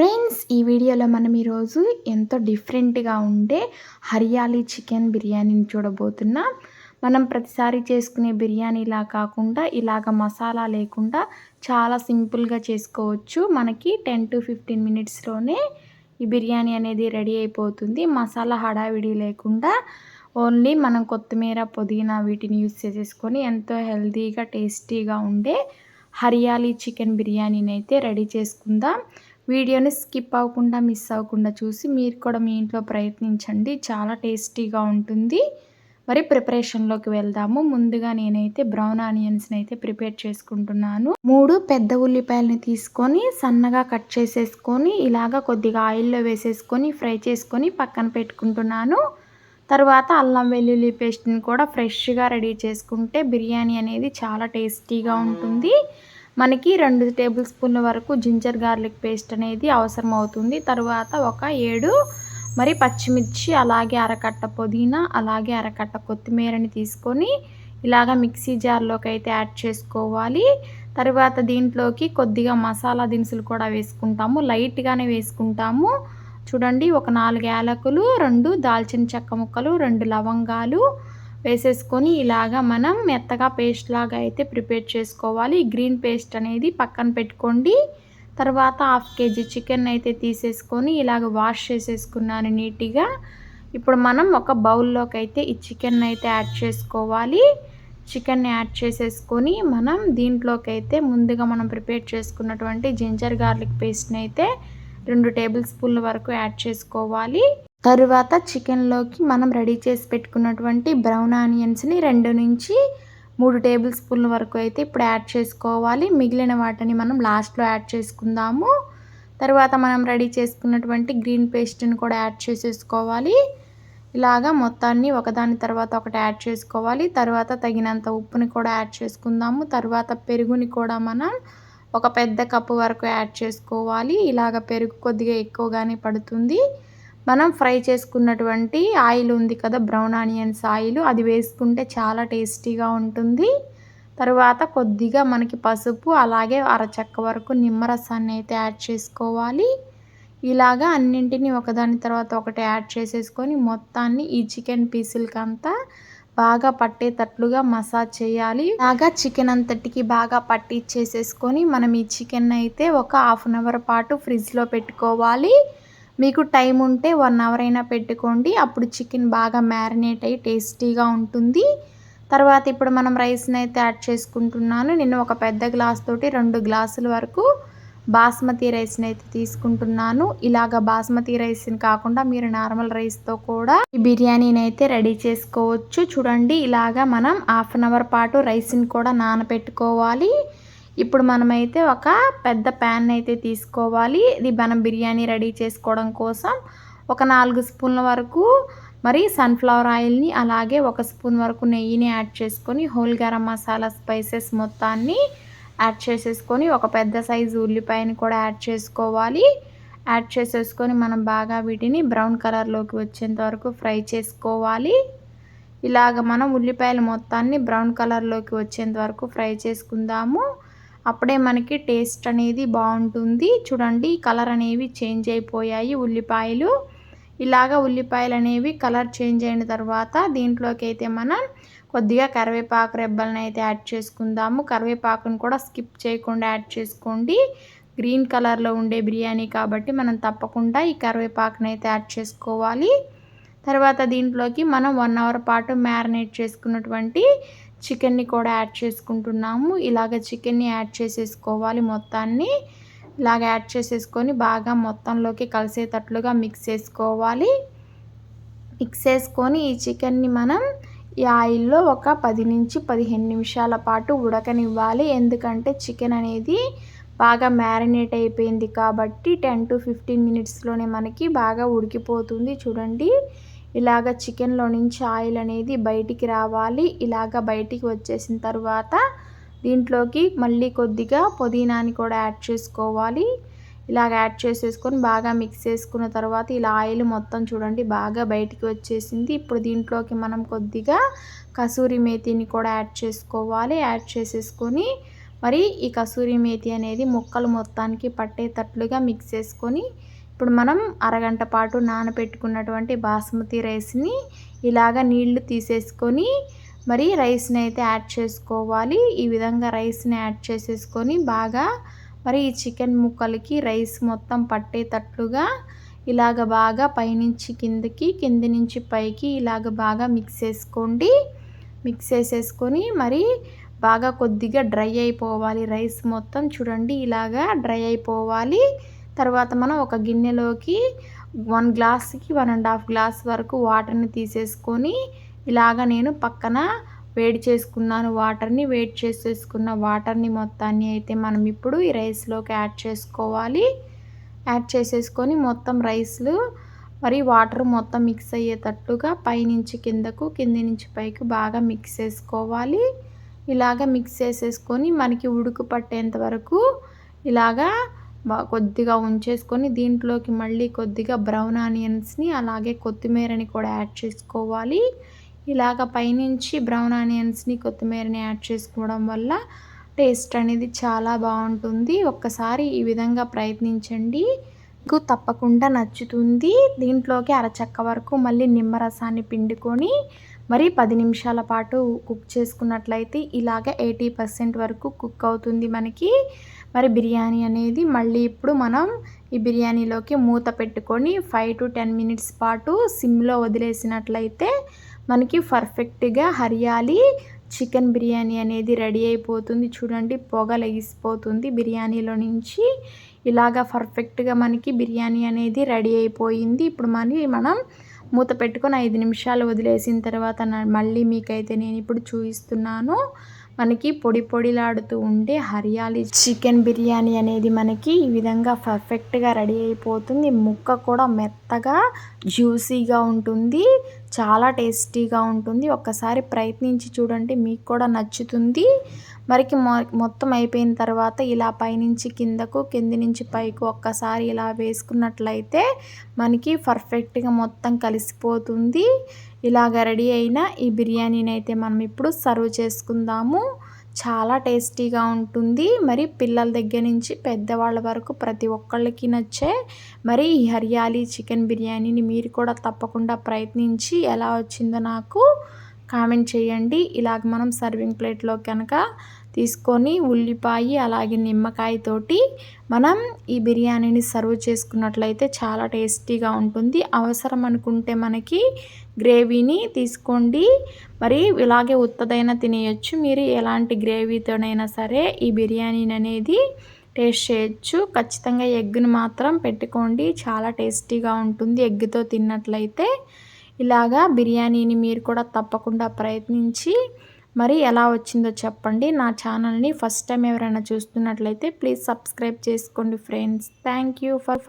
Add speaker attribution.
Speaker 1: Friends ఈ వీడియోలో మనం ఈరోజు ఎంతో డిఫరెంట్గా ఉండే హరియాలీ చికెన్ బిర్యానీని చూడబోతున్నాం. మనం ప్రతిసారి చేసుకునే బిర్యానీలా కాకుండా ఇలాగ మసాలా లేకుండా చాలా సింపుల్గా చేసుకోవచ్చు. మనకి టెన్ టు ఫిఫ్టీన్ మినిట్స్లోనే ఈ బిర్యానీ అనేది రెడీ అయిపోతుంది. మసాలా హడావిడి లేకుండా ఓన్లీ మనం కొత్తిమీర పుదీనా వీటిని యూస్ చేసేసుకొని ఎంతో హెల్తీగా టేస్టీగా ఉండే హరియాలీ చికెన్ బిర్యానీని అయితే రెడీ చేసుకుందాం. వీడియోని స్కిప్ అవ్వకుండా మిస్ అవ్వకుండా చూసి మీరు కూడా మీ ఇంట్లో ప్రయత్నించండి. చాలా టేస్టీగా ఉంటుంది. మరి ప్రిపరేషన్లోకి వెళ్దాము. ముందుగా నేనైతే బ్రౌన్ ఆనియన్స్ని అయితే ప్రిపేర్ చేసుకుంటున్నాను. మూడు పెద్ద ఉల్లిపాయలని తీసుకొని సన్నగా కట్ చేసేసుకొని ఇలాగా కొద్దిగా ఆయిల్లో వేసేసుకొని ఫ్రై చేసుకొని పక్కన పెట్టుకుంటున్నాను. తర్వాత అల్లం వెల్లుల్లి పేస్ట్ని కూడా ఫ్రెష్గా రెడీ చేసుకుంటే బిర్యానీ అనేది చాలా టేస్టీగా ఉంటుంది. మనకి రెండు టేబుల్ స్పూన్ల వరకు జింజర్ గార్లిక్ పేస్ట్ అనేది అవసరం అవుతుంది తర్వాత ఒక ఏడు మరి పచ్చిమిర్చి అలాగే అరకట్ట పుదీనా అలాగే అరకట్ట కొత్తిమీరని తీసుకొని ఇలాగ మిక్సీ జార్లోకి అయితే యాడ్ చేసుకోవాలి. తర్వాత దీంట్లోకి కొద్దిగా మసాలా దినుసులు కూడా వేసుకుంటాము. లైట్గానే వేసుకుంటాము. చూడండి ఒక నాలుగు యాలకులు రెండు దాల్చిన చెక్క ముక్కలు రెండు లవంగాలు వేసేసుకొని ఇలాగా మనం మెత్తగా పేస్ట్ లాగా అయితే ప్రిపేర్ చేసుకోవాలి. గ్రీన్ పేస్ట్ అనేది పక్కన పెట్టుకోండి. తర్వాత హాఫ్ కేజీ చికెన్ అయితే తీసేసుకొని ఇలాగ వాష్ చేసేసుకున్నాను నీట్గా. ఇప్పుడు మనం ఒక బౌల్లోకి అయితే ఈ చికెన్ అయితే యాడ్ చేసుకోవాలి. చికెన్ని యాడ్ చేసేసుకొని మనం దీంట్లోకి అయితే ముందుగా మనం ప్రిపేర్ చేసుకున్నటువంటి జింజర్ గార్లిక్ పేస్ట్ని అయితే రెండు టేబుల్ స్పూన్ల వరకు యాడ్ చేసుకోవాలి. తరువాత చికెన్లోకి మనం రెడీ చేసి పెట్టుకున్నటువంటి బ్రౌన్ ఆనియన్స్ని రెండు నుంచి మూడు టేబుల్ స్పూన్ల వరకు అయితే ఇప్పుడు యాడ్ చేసుకోవాలి. మిగిలిన వాటిని మనం లాస్ట్లో యాడ్ చేసుకుందాము. తర్వాత మనం రెడీ చేసుకున్నటువంటి గ్రీన్ పేస్ట్ని కూడా యాడ్ చేసేసుకోవాలి. ఇలాగా మొత్తాన్ని ఒకదాని తర్వాత ఒకటి యాడ్ చేసుకోవాలి. తర్వాత తగినంత ఉప్పుని కూడా యాడ్ చేసుకుందాము. తర్వాత పెరుగుని కూడా మనం ఒక పెద్ద కప్పు వరకు యాడ్ చేసుకోవాలి. ఇలాగ పెరుగు కొద్దిగా ఎక్కువగానే పడుతుంది. మనం ఫ్రై చేసుకున్నటువంటి ఆయిల్ ఉంది కదా బ్రౌన్ ఆనియన్స్ ఆయిల్ అది వేసుకుంటే చాలా టేస్టీగా ఉంటుంది. తర్వాత కొద్దిగా మనకి పసుపు అలాగే అరచక్క వరకు నిమ్మరసాన్ని అయితే యాడ్ చేసుకోవాలి. ఇలాగా అన్నింటినీ ఒకదాని తర్వాత ఒకటి యాడ్ చేసేసుకొని మొత్తాన్ని ఈ చికెన్ పీసులకంతా బాగా పట్టేటట్లుగా మసాజ్ చేయాలి. బాగా చికెన్ అంతటికి బాగా పట్టించేసేసుకొని మనం ఈ చికెన్ అయితే ఒక హాఫ్ అన్ అవర్ పాటు ఫ్రిడ్జ్లో పెట్టుకోవాలి. మీకు టైం ఉంటే వన్ అవర్ అయినా పెట్టుకోండి. అప్పుడు చికెన్ బాగా మ్యారినేట్ అయ్యి టేస్టీగా ఉంటుంది. తర్వాత ఇప్పుడు మనం రైస్ని అయితే యాడ్ చేసుకుంటున్నాను. నేను ఒక పెద్ద గ్లాస్ తోటి రెండు గ్లాసుల వరకు బాస్మతి రైస్ని అయితే తీసుకుంటున్నాను. ఇలాగ బాస్మతి రైస్ని కాకుండా మీరు నార్మల్ రైస్తో కూడా ఈ బిర్యానీని అయితే రెడీ చేసుకోవచ్చు. చూడండి ఇలాగా మనం హాఫ్ అన్ అవర్ పాటు రైస్ని కూడా నానబెట్టుకోవాలి ఇప్పుడు మనమైతే ఒక పెద్ద ప్యాన్ అయితే తీసుకోవాలి. ఇది మనం బిర్యానీ రెడీ చేసుకోవడం కోసం ఒక నాలుగు స్పూన్ల వరకు మరి సన్ఫ్లవర్ ఆయిల్ని అలాగే ఒక స్పూన్ వరకు నెయ్యిని యాడ్ చేసుకొని హోల్ గరం మసాలా స్పైసెస్ మొత్తాన్ని యాడ్ చేసేసుకొని ఒక పెద్ద సైజు ఉల్లిపాయని కూడా యాడ్ చేసుకోవాలి. యాడ్ చేసేసుకొని మనం బాగా వీటిని బ్రౌన్ కలర్లోకి వచ్చేంత వరకు ఫ్రై చేసుకోవాలి. ఇలాగ మనం ఉల్లిపాయలు మొత్తాన్ని బ్రౌన్ కలర్లోకి వచ్చేంత వరకు ఫ్రై చేసుకుందాము. అప్పుడే మనకి టేస్ట్ అనేది బాగుంటుంది. చూడండి కలర్ అనేవి చేంజ్ అయిపోయాయి ఉల్లిపాయలు. ఇలాగ ఉల్లిపాయలు అనేవి కలర్ చేంజ్ అయిన తర్వాత దీంట్లోకి అయితే మనం కొద్దిగా కరివేపాకు రెబ్బలను అయితే యాడ్ చేసుకుందాము. కరివేపాకును కూడా స్కిప్ చేయకుండా యాడ్ చేసుకోండి. గ్రీన్ కలర్లో ఉండే బిర్యానీ కాబట్టి మనం తప్పకుండా ఈ కరివేపాకును అయితే యాడ్ చేసుకోవాలి. తర్వాత దీంట్లోకి మనం వన్ అవర్ పాటు మ్యారినేట్ చేసుకున్నటువంటి చికెన్ని కూడా యాడ్ చేసుకుంటున్నాము. ఇలాగ చికెన్ని యాడ్ చేసేసుకోవాలి మొత్తాన్ని. ఇలాగ యాడ్ చేసేసుకొని బాగా మొత్తంలోకి కలిసేటట్లుగా మిక్స్ చేసుకోవాలి. మిక్స్ చేసుకొని ఈ చికెన్ని మనం ఈ ఆయిల్లో ఒక పది నుంచి పదిహేను నిమిషాల పాటు ఉడకనివ్వాలి. ఎందుకంటే చికెన్ అనేది బాగా మ్యారినేట్ అయిపోయింది కాబట్టి టెన్ టు ఫిఫ్టీన్ మినిట్స్లోనే మనకి బాగా ఉడికిపోతుంది. చూడండి. ఇలాగ చికెన్లో నుంచి ఆయిల్ అనేది బయటికి రావాలి. ఇలాగ బయటికి వచ్చేసిన తర్వాత దీంట్లోకి మళ్ళీ కొద్దిగా పుదీనాని కూడా యాడ్ చేసుకోవాలి. ఇలాగ యాడ్ చేసేసుకొని బాగా మిక్స్ చేసుకున్న తర్వాత ఇలా ఆయిల్ మొత్తం చూడండి బాగా బయటికి వచ్చేసింది. ఇప్పుడు దీంట్లోకి మనం కొద్దిగా కసూరి మేతిని కూడా యాడ్ చేసుకోవాలి. యాడ్ చేసేసుకొని మరి ఈ కసూరి మేతి అనేది ముక్కలు మొత్తానికి పట్టేటట్లుగా మిక్స్ చేసుకొని ఇప్పుడు మనం అరగంట పాటు నానబెట్టుకున్నటువంటి బాస్మతి రైస్ని ఇలాగ నీళ్ళు తీసేసుకొని మరి రైస్ని అయితే యాడ్ చేసుకోవాలి. ఈ విధంగా రైస్ని యాడ్ చేసేసుకొని బాగా మరి ఈ చికెన్ ముక్కలకి రైస్ మొత్తం పట్టేటట్లుగా ఇలాగ బాగా పైనుంచి కిందకి కింది నుంచి పైకి ఇలాగ బాగా మిక్స్ చేసుకోండి. మిక్స్ చేసేసుకొని మరి బాగా కొద్దిగా డ్రై అయిపోవాలి. రైస్ మొత్తం చూడండి ఇలాగా డ్రై అయిపోవాలి. తర్వాత మనం ఒక గిన్నెలోకి వన్ గ్లాస్కి వన్ అండ్ హాఫ్ గ్లాస్ వరకు వాటర్ని తీసేసుకొని ఇలాగ నేను పక్కన వేడి చేసుకున్నాను. వాటర్ని వేడి చేసేసుకున్న వాటర్ని మొత్తాన్ని అయితే మనం ఇప్పుడు ఈ రైస్లోకి యాడ్ చేసుకోవాలి. యాడ్ చేసేసుకొని మొత్తం రైస్లు మరి వాటర్ మొత్తం మిక్స్ అయ్యేటట్టుగా పైనుంచి కిందకు కింది నుంచి పైకి బాగా మిక్స్ చేసుకోవాలి. ఇలాగ మిక్స్ చేసేసుకొని మనకి ఉడుకు పట్టేంత వరకు ఇలాగా కొద్దిగా ఉంచేసుకొని దీంట్లోకి మళ్ళీ కొద్దిగా బ్రౌన్ ఆనియన్స్ని అలాగే కొత్తిమీరని కూడా యాడ్ చేసుకోవాలి. ఇలాగ పైనుంచి బ్రౌన్ ఆనియన్స్ని కొత్తిమీరని యాడ్ చేసుకోవడం వల్ల టేస్ట్ అనేది చాలా బాగుంటుంది. ఒక్కసారి ఈ విధంగా ప్రయత్నించండి. మీకు తప్పకుండా నచ్చుతుంది. దీంట్లోకి అరచక్క వరకు మళ్ళీ నిమ్మరసాన్ని పిండుకొని మరి పది నిమిషాల పాటు కుక్ చేసుకున్నట్లయితే ఇలాగ ఎయిటీ పర్సెంట్ వరకు కుక్ అవుతుంది మనకి. మరి బిర్యానీ అనేది మళ్ళీ ఇప్పుడు మనం ఈ బిర్యానీలోకి మూత పెట్టుకొని ఫైవ్ టు టెన్ మినిట్స్ పాటు సిమ్లో వదిలేసినట్లయితే మనకి పర్ఫెక్ట్గా హరియాలి. చికెన్ బిర్యానీ అనేది రెడీ అయిపోతుంది. చూడండి పొగ లెగిసిపోతుంది బిర్యానీలో నుంచి. ఇలాగ పర్ఫెక్ట్గా మనకి బిర్యానీ అనేది రెడీ అయిపోయింది. ఇప్పుడు మరి మనం మూత పెట్టుకొని ఐదు నిమిషాలు వదిలేసిన తర్వాత మళ్ళీ మీకైతే నేను ఇప్పుడు చూపిస్తున్నాను. మనకి పొడి పొడిలాడుతూ ఉండే హరియాలి చికెన్ బిర్యానీ అనేది మనకి ఈ విధంగా పర్ఫెక్ట్గా రెడీ అయిపోతుంది. ముక్క కూడా మెత్తగా జ్యూసీగా ఉంటుంది. చాలా టేస్టీగా ఉంటుంది. ఒక్కసారి ప్రయత్నించి చూడండి మీకు కూడా నచ్చుతుంది. మరికి మొత్తం అయిపోయిన తర్వాత ఇలా పైనుంచి కిందకు కింది నుంచి పైకి ఒక్కసారి ఇలా వేసుకున్నట్లయితే మనకి పర్ఫెక్ట్గా మొత్తం కలిసిపోతుంది. ఇలాగ రెడీ అయిన ఈ బిర్యానీని అయితే మనం ఇప్పుడు సర్వ్ చేసుకుందాము. చాలా టేస్టీగా ఉంటుంది. మరి పిల్లల దగ్గర నుంచి పెద్దవాళ్ళ వరకు ప్రతి ఒక్కళ్ళకి నచ్చే మరి ఈ హరియాలి చికెన్ బిర్యానీని మీరు కూడా తప్పకుండా ప్రయత్నించి ఎలా వచ్చిందో నాకు కామెంట్ చేయండి. ఇలాగ మనం సర్వింగ్ ప్లేట్లో కనుక తీసుకొని ఉల్లిపాయ అలాగే నిమ్మకాయతోటి మనం ఈ బిర్యానీని సర్వ్ చేసుకున్నట్లయితే చాలా టేస్టీగా ఉంటుంది. అవసరం అనుకుంటే మనకి గ్రేవీని తీసుకోండి. మరి ఇలాగే ఉత్తదైనా తినేయచ్చు. మీరు ఎలాంటి గ్రేవీతోనైనా సరే ఈ బిర్యానీని అనేది టేస్ట్ చేయొచ్చు. ఖచ్చితంగా ఎగ్ను మాత్రం పెట్టుకోండి. చాలా టేస్టీగా ఉంటుంది ఎగ్తో తిన్నట్లయితే. ఇలాగా బిర్యానీని మీరు కూడా తప్పకుండా ప్రయత్నించి మరి ఎలా వచ్చిందో చెప్పండి. నా ఛానల్ని ఫస్ట్ టైం ఎవరైనా చూస్తున్నట్లయితే ప్లీజ్ సబ్స్క్రైబ్ చేసుకోండి ఫ్రెండ్స్. Thank you for